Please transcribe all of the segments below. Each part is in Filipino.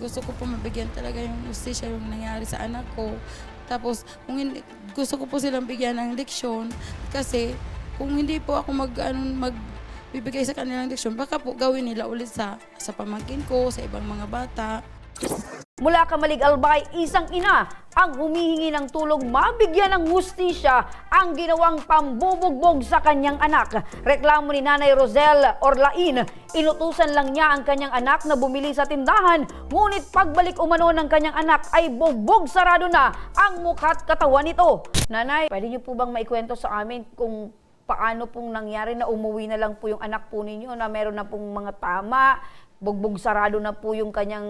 gusto ko po mabigyan talaga yung justisya yung nangyari sa anak ko. Tapos kung hindi, gusto ko po silang bigyan ng leksyon kasi kung hindi po ako mag ano, mag bibigay sa kanilang leksyon, baka po gawin nila ulit sa sa pamangkin ko, sa ibang mga bata. Mula Kamalig Albay, isang ina ang humihingi ng tulong mabigyan ng hustisya ang ginawang pambubugbog sa kanyang anak. Reklamo ni Nanay Rosel Orlain, inutusan lang niya ang kanyang anak na bumili sa tindahan, ngunit pagbalik umano ng kanyang anak ay bugbog sarado na ang mukha't katawan nito. Nanay, pwede niyo po bang maikwento sa amin kung paano pong nangyari na umuwi na lang po yung anak po ninyo na meron na pong mga tama, bugbog sarado na po yung kanyang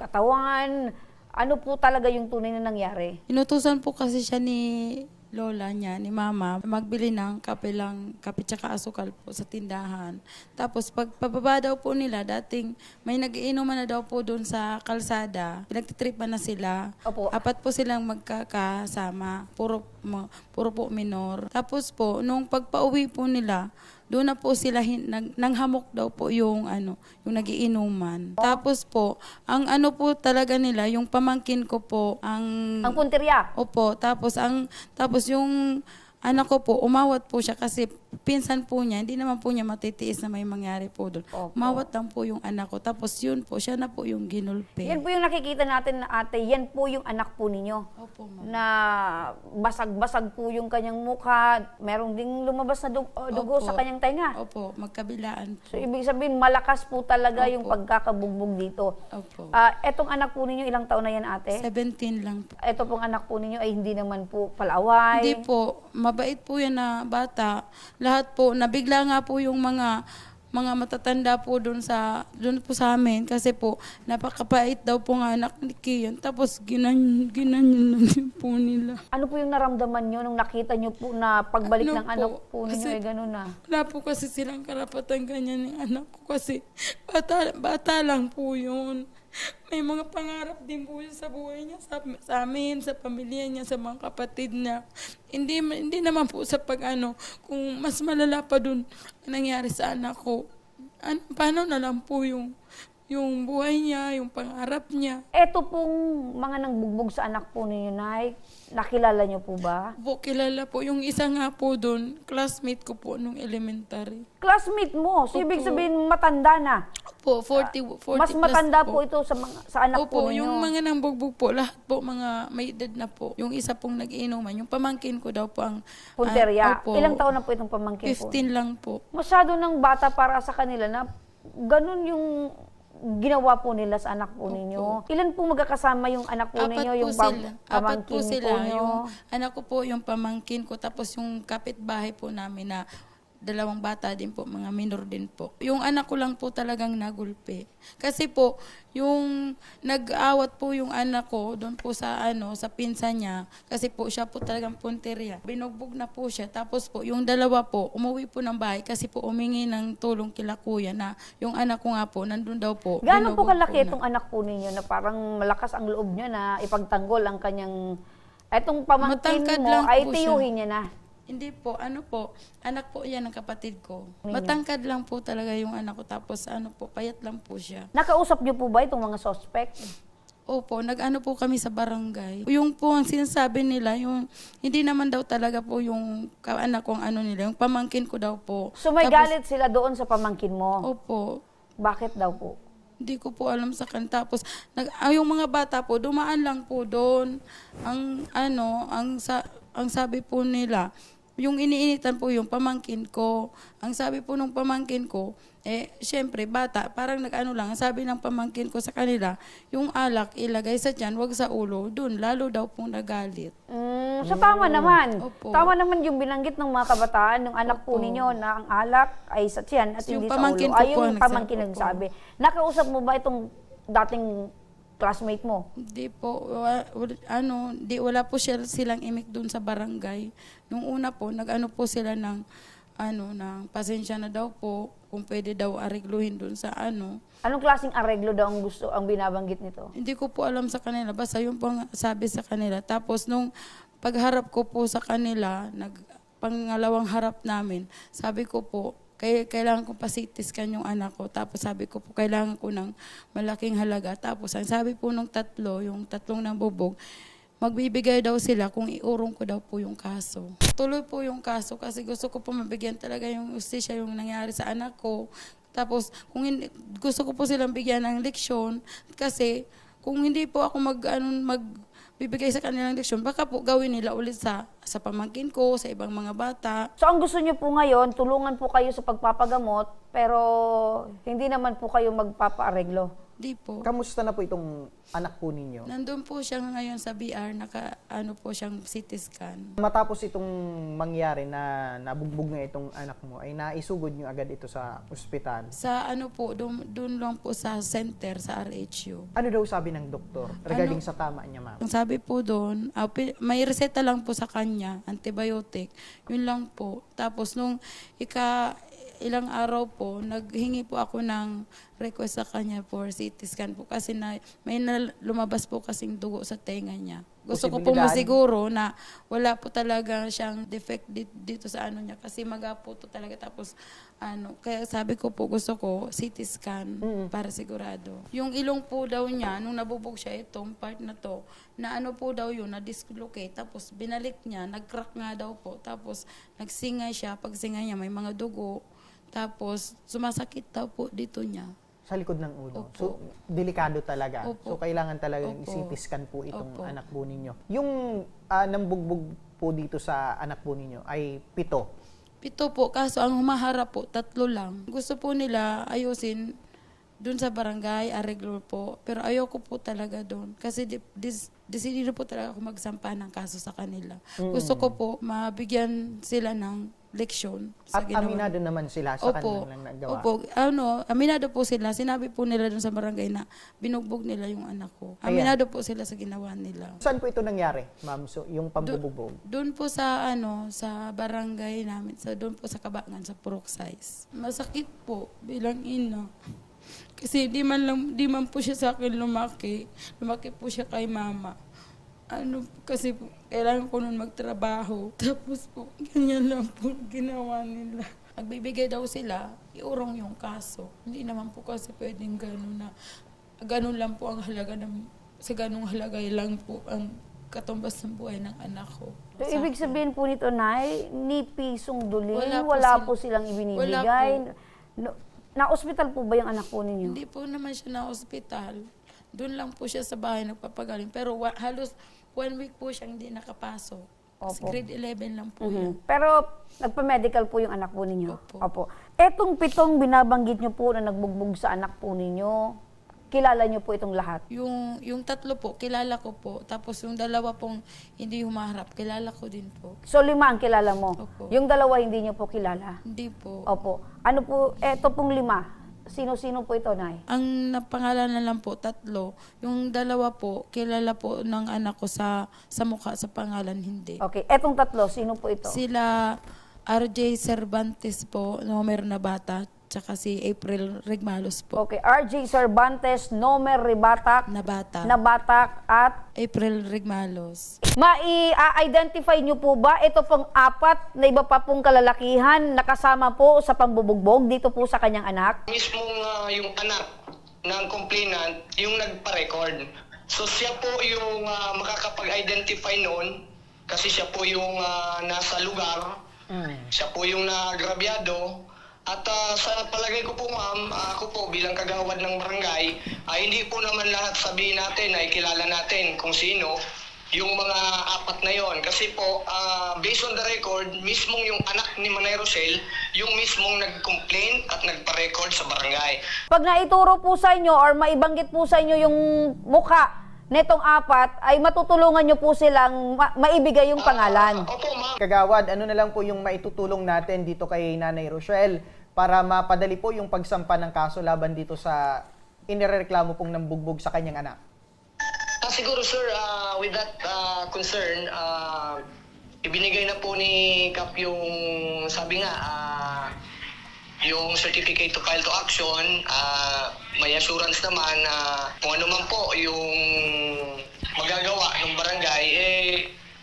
katawan. Ano po talaga yung tunay na nangyari? Inutusan po kasi siya ni lola niya, ni mama, magbili ng kape lang, kape tsaka asukal po sa tindahan. Tapos pag pababa daw po nila, dating may nagiinuman na daw po doon sa kalsada. Pinagtitripan na sila. Opo. Apat po silang magkakasama. Puro, puro po minor. Tapos po, nung pagpauwi po nila, doon na po sila hin- nag, nanghamok daw po yung ano, yung nagiinuman. Tapos po, ang ano po talaga nila, yung pamangkin ko po, ang Ang punteriya. Opo, tapos ang tapos yung anak ko po, umawat po siya kasi pinsan po niya, hindi naman po niya matitiis na may mangyari po doon. Opo. Umawat lang po yung anak ko. Tapos yun po, siya na po yung ginulpe. Yan po yung nakikita natin na ate, yan po yung anak po ninyo. Opo, ma'am. Na basag-basag po yung kanyang mukha, merong ding lumabas na dug- uh, dugo Opo. sa kanyang tenga. Opo, magkabilaan po. So ibig sabihin malakas po talaga yung Opo. pagkakabugbog dito. Opo. Ah, etong anak po ninyo, ilang taon na yan ate? 17 lang po. Ito pong anak po ninyo ay hindi naman po palaway. Hindi po, mabait po yan na bata. Lahat po, nabigla nga po yung mga mga matatanda po doon sa doon po sa amin kasi po napakapait daw po nga anak ni Kian tapos ginan lang din po nila. Ano po yung naramdaman nyo nung nakita nyo po na pagbalik Ano ng anak po, po ninyo ay gano'n na? Wala po kasi silang karapatan ganyan ng anak ko kasi bata, bata lang po yun. May mga pangarap din po siya sa buhay niya, sa, sa amin, sa pamilya niya, sa mga kapatid niya. Hindi, hindi naman po sa pag ano, kung mas malala pa dun ang nangyari sa anak ko. Ano, paano na lang po yung, yung buhay niya, yung pangarap niya. Ito pong mga nangbugbog sa anak po ninyo, Nay, nakilala nyo po ba? Po, kilala po. Yung isa nga po doon, classmate ko po nung elementary. Classmate mo, so ibig Opo. sabihin matanda na. Po, 40, 40 Mas plus matanda po. po ito sa mga sa anak po Opo, ninyo. yung mga nambugbog po, lahat po mga may edad na po. Yung isa pong nag-iinuman, yung pamangkin ko daw po ang... ah, Punterya. opo, Ilang taon na po itong pamangkin po? 15 lang po. Masyado ng bata para sa kanila na ganun yung ginawa po nila sa anak po ninyo. Ilan po magkakasama yung anak po Apat ninyo, po yung pam- sila. Apat pamangkin po sila. nyo? Yung anak ko po, yung pamangkin ko, tapos yung kapitbahay po namin na dalawang bata din po, mga minor din po. Yung anak ko lang po talagang nagulpe. Kasi po, yung nag-awat po yung anak ko doon po sa ano, sa pinsa niya, kasi po siya po talagang punteriya. Binugbog na po siya. Tapos po, yung dalawa po, umuwi po ng bahay kasi po umingi ng tulong kila kuya na yung anak ko nga po, nandun daw po. Gaano po kalaki na. itong anak po ninyo na parang malakas ang loob niya na ipagtanggol ang kanyang etong pamangkin Matangkad mo ay po tiyuhin niya na. Hindi po, ano po, anak po yan ng kapatid ko. Matangkad lang po talaga yung anak ko, tapos ano po, payat lang po siya. Nakausap niyo po ba itong mga suspect? Opo, nag-ano po kami sa barangay. Yung po ang sinasabi nila, yung hindi naman daw talaga po yung ka- anak kong ano nila, yung pamangkin ko daw po. So may Tapos- galit sila doon sa pamangkin mo. Opo, Bakit daw po? hindi ko po alam sa kan. Tapos, nag, ah, yung mga bata po, dumaan lang po doon. Ang, ano, ang, sa, ang sabi po nila, yung iniinitan po yung pamangkin ko. Ang sabi po nung pamangkin ko, eh, syempre, bata, parang nag-ano lang, ang sabi ng pamangkin ko sa kanila, yung alak ilagay sa tiyan, wag sa ulo, dun, lalo daw pong nagalit. Mm, so tama naman. Opo. Tama naman yung binanggit ng mga kabataan, ng anak po Opo. ninyo na ang alak ay sa tiyan at Yung hindi sa pamangkin ulo. ko Ay, po yung ang pamangkin nagsabi. nagsabi. Nakausap mo ba itong dating classmate mo? Hindi po, wa- wal- ano, di, wala po siya, silang imik dun sa barangay. Nung una po, nag-ano po sila ng, ano, ng pasensya na daw po, kung pwede daw arigluhin dun sa ano. Anong klaseng areglo daw ang gusto, ang binabanggit nito? Hindi ko po alam sa kanila, basta yun po ang sabi sa kanila. Tapos nung pagharap ko po sa kanila, nag, pangalawang harap namin, sabi ko po, kaya, kailangan ko pa CT scan yung anak ko. Tapos sabi ko po, kailangan ko ng malaking halaga. Tapos ang sabi po nung tatlo, yung tatlong ng bubog, magbibigay daw sila kung iurong ko daw po yung kaso. Tuloy po yung kaso kasi gusto ko po mabigyan talaga yung ustisya yung nangyari sa anak ko. Tapos kung hindi, gusto ko po silang bigyan ng leksyon kasi kung hindi po ako mag, ano, mag bibigay sa kanilang leksyon, baka po gawin nila ulit sa, sa pamangkin ko, sa ibang mga bata. So ang gusto niyo po ngayon, tulungan po kayo sa pagpapagamot, pero hindi naman po kayo magpapaareglo. Di po. Kamusta na po itong anak po ninyo? Nandun po siya ngayon sa BR, naka, ano po siyang CT scan. Matapos itong mangyari na nabugbog nga itong anak mo, ay naisugod nyo agad ito sa ospital. Sa ano po, doon, doon lang po sa center, sa RHU. Ano daw sabi ng doktor regarding Ano? sa tama niya, ma'am? Ang sabi po doon, ah, pi- may reseta lang po sa kanya, antibiotic. Yun lang po. Tapos nung ika ilang araw po, naghingi po ako ng request sa kanya for CT scan po kasi na, may na, lumabas po kasing dugo sa tenga niya. Gusto ko po masiguro na wala po talaga siyang defect dito, dito sa ano niya kasi magapo to talaga. Tapos ano kaya sabi ko po gusto ko CT scan para sigurado. Yung ilong po daw niya nung nabubog siya itong part na to na ano po daw yun na dislocate. Tapos binalik niya nag-crack nga daw po. Tapos nagsingay siya. Pag singay niya may mga dugo tapos sumasakit daw po dito niya. Sa likod ng ulo. Opo. So, delikado talaga. Opo. So, kailangan talagang Opo. i-CT scan po itong Opo. anak po ninyo. Yung ah, nambugbog po dito sa anak po ninyo ay pito. Pito po, kaso ang humaharap po, tatlo lang. Gusto po nila ayusin dun sa barangay, areglo po. Pero ayoko po talaga doon. Kasi di- dis, decidido po talaga ako magsampa ng kaso sa kanila. Gusto ko po mabigyan sila ng leksyon sa At ginawa. aminado naman sila sa Opo, kanilang nagawa. opo, ano, aminado po sila. Sinabi po nila dun sa barangay na binugbog nila yung anak ko. Aminado po sila sa ginawa nila. Saan po ito nangyari, ma'am? So, yung pambubog. Doon po sa ano, sa barangay namin, sa doon po sa Kabangan sa Purok Size. Masakit po bilang ina. Kasi di man lang di man po siya sa akin lumaki. Lumaki po siya kay mama. Ano kasi po, kailangan ko nun magtrabaho. Tapos po, ganyan lang po ginawa nila. Nagbibigay daw sila, iurong yung kaso. Hindi naman po kasi pwedeng gano'n na, gano'n lang po ang halaga ng, sa ganong halaga lang po ang katumbas ng buhay ng anak ko. So, ibig sabihin po nito, Nay, ni pisong duling, Wala wala, po po, sila- silang Wala ibinibigay. po. No, na-hospital po ba yung anak po ninyo? Hindi po naman siya na ospital. Doon lang po siya sa bahay nagpapagaling. Pero wa- halos one week po siyang hindi nakapasok. Opo. grade 11 lang po yan. Mhm. Pero nagpa-medical po yung anak po ninyo? Opo. Etong pitong binabanggit nyo po na nagbugbog sa anak po ninyo, kilala nyo po itong lahat? Yung, yung tatlo po, kilala ko po. Tapos yung dalawa pong hindi humaharap, kilala ko din po. So lima ang kilala mo? Opo. Yung dalawa hindi nyo po kilala? Hindi po. Opo. Ano po, eto pong lima, sino-sino po ito, Nay? Ang napangalanan lang po, tatlo. Yung dalawa po, kilala po ng anak ko sa, sa mukha, sa pangalan, hindi. Okay, etong tatlo, sino po ito? Sila RJ Cervantes po, numero na bata, tsaka si April Regmalos po, Okay, RJ Cervantes, Nomer Ribatak, na bata. Nabatak, at April Regmalos. mai-identify nyo po ba ito pong apat na iba pa pong kalalakihan nakasama po sa pambubugbog dito po sa kanyang anak? mismong ah, yung anak ng complainant yung nagpa-record. So siya po yung ah, makakapag-identify noon kasi siya po yung ah, nasa lugar, siya po yung nagrabyado. At ah, sa palagay ko po ma'am, ah, ako po bilang kagawad ng barangay, ay hindi po naman lahat sabihin natin ay kilala natin kung sino yung mga apat na yon kasi po ah, based on the record mismong yung anak ni Manay Rosel yung mismong nag-complain at nagpa-record sa barangay Pag naituro po sa inyo or maibanggit po sa inyo yung mukha netong apat, ay matutulungan nyo po silang ma- maibigay yung pangalan. Ah, opo Kagawad, ano na lang po yung maitutulong natin dito kay Nanay Rochelle para mapadali po yung pagsampa ng kaso laban dito sa inireklamo pong nambugbog sa kanyang anak? Ah, siguro sir, ah, with that ah, concern, ah, ibinigay na po ni Kap yung, sabi nga, ah, yung certificate to file to action, ah, may assurance naman na kung ano man po yung magagawa ng barangay, eh,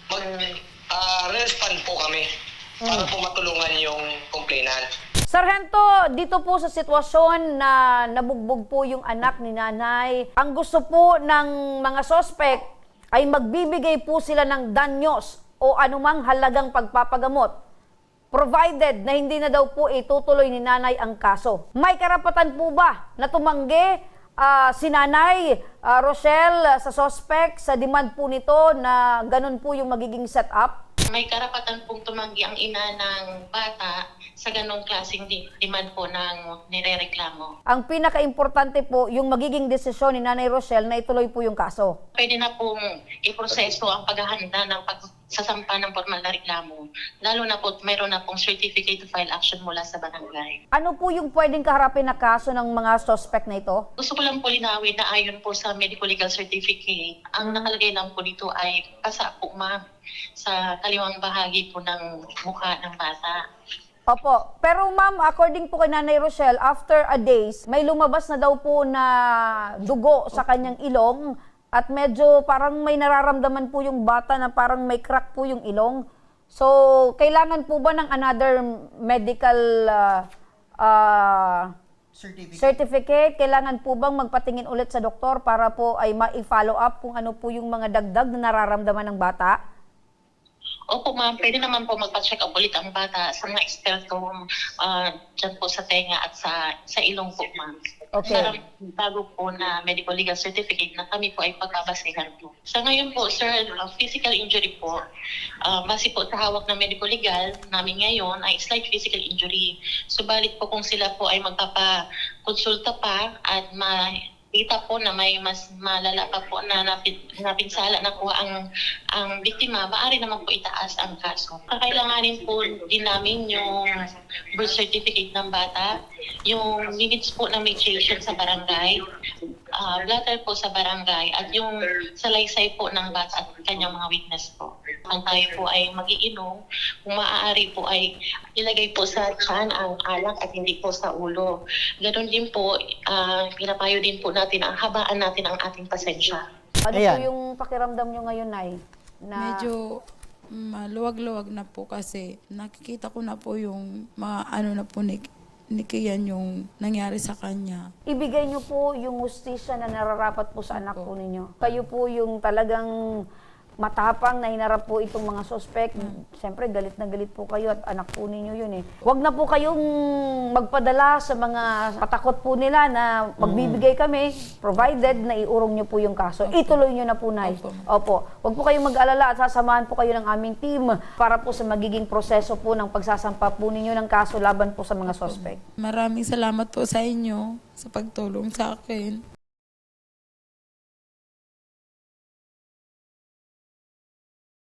mag, ah, respond po kami para po matulungan yung complainant. Sargento, dito po sa sitwasyon na nabugbog po yung anak ni nanay, ang gusto po ng mga sospek ay magbibigay po sila ng danyos o anumang halagang pagpapagamot provided na hindi na daw po itutuloy ni nanay ang kaso. May karapatan po ba na tumanggi ah, si nanay ah, Rochelle sa suspect sa demand po nito na ganun po yung magiging setup? May karapatan pong tumanggi ang ina ng bata sa ganong klaseng demand po ng nirereklamo. Ang pinaka-importante po, yung magiging desisyon ni Nanay Rochelle na ituloy po yung kaso. Pwede na pong iproseso ang paghahanda ng pagsasampa ng formal na reklamo. Lalo na po mayroon na pong certificate to file action mula sa barangay. Ano po yung pwedeng kaharapin na kaso ng mga suspect na ito? Gusto ko lang po linawin na ayon po sa medical legal certificate, ang nakalagay lang po dito ay pasa po ma'am sa kaliwang bahagi po ng mukha ng bata. Opo. Pero ma'am, according po kay Nanay Rochelle, after a days, may lumabas na daw po na dugo sa kanyang ilong at medyo parang may nararamdaman po yung bata na parang may crack po yung ilong. So, kailangan po ba ng another medical uh, uh, Certificate. certificate? Kailangan po bang magpatingin ulit sa doktor para po ay ma-follow up kung ano po yung mga dagdag na nararamdaman ng bata? Opo ma'am, pwede naman po magpa-check up ulit ang bata sa mga eksperto uh, dyan po sa tenga at sa sa ilong po ma'am. Okay. Para bago po na medical legal certificate na kami po ay pagbabasehan po. Sa ngayon po, sir, uh, physical injury po, uh, base po sa hawak ng medical legal namin ngayon ay slight physical injury. Subalit po kung sila po ay magpapakonsulta pa at ma kita po na may mas malala pa po na napin, napinsala na po ang ang biktima, maaari naman po itaas ang kaso. Kakailanganin po din namin yung birth certificate ng bata, yung minutes po ng mediation sa barangay, uh, letter po sa barangay, at yung salaysay po ng bata at kanyang mga witness po. Ang tayo po ay magiinom, kung maaari po ay ilagay po sa tiyan ang alak at hindi po sa ulo. Ganon din po, ah, pinapayo din po natin ang habaan natin ang ating pasensya. Ano po Ayan. yung pakiramdam nyo ngayon, Nay? Na... Medyo maluwag-luwag na po kasi nakikita ko na po yung mga ano na po ni, ni Kian yung nangyari sa kanya. ibigay nyo po yung hustisya na nararapat po sa anak po ninyo. Kayo po yung talagang matapang na hinarap po itong mga suspect. Siyempre, galit na galit po kayo at anak po ninyo yun eh. Huwag na po kayong magpadala sa mga patakot po nila na magbibigay kami, provided na iurong nyo po yung kaso. Ituloy nyo na po, Nay. Opo. Opo. Huwag po kayong mag-alala at sasamahan po kayo ng aming team para po sa magiging proseso po ng pagsasampa po ninyo ng kaso laban po sa mga suspect. Maraming salamat po sa inyo sa pagtulong sa akin.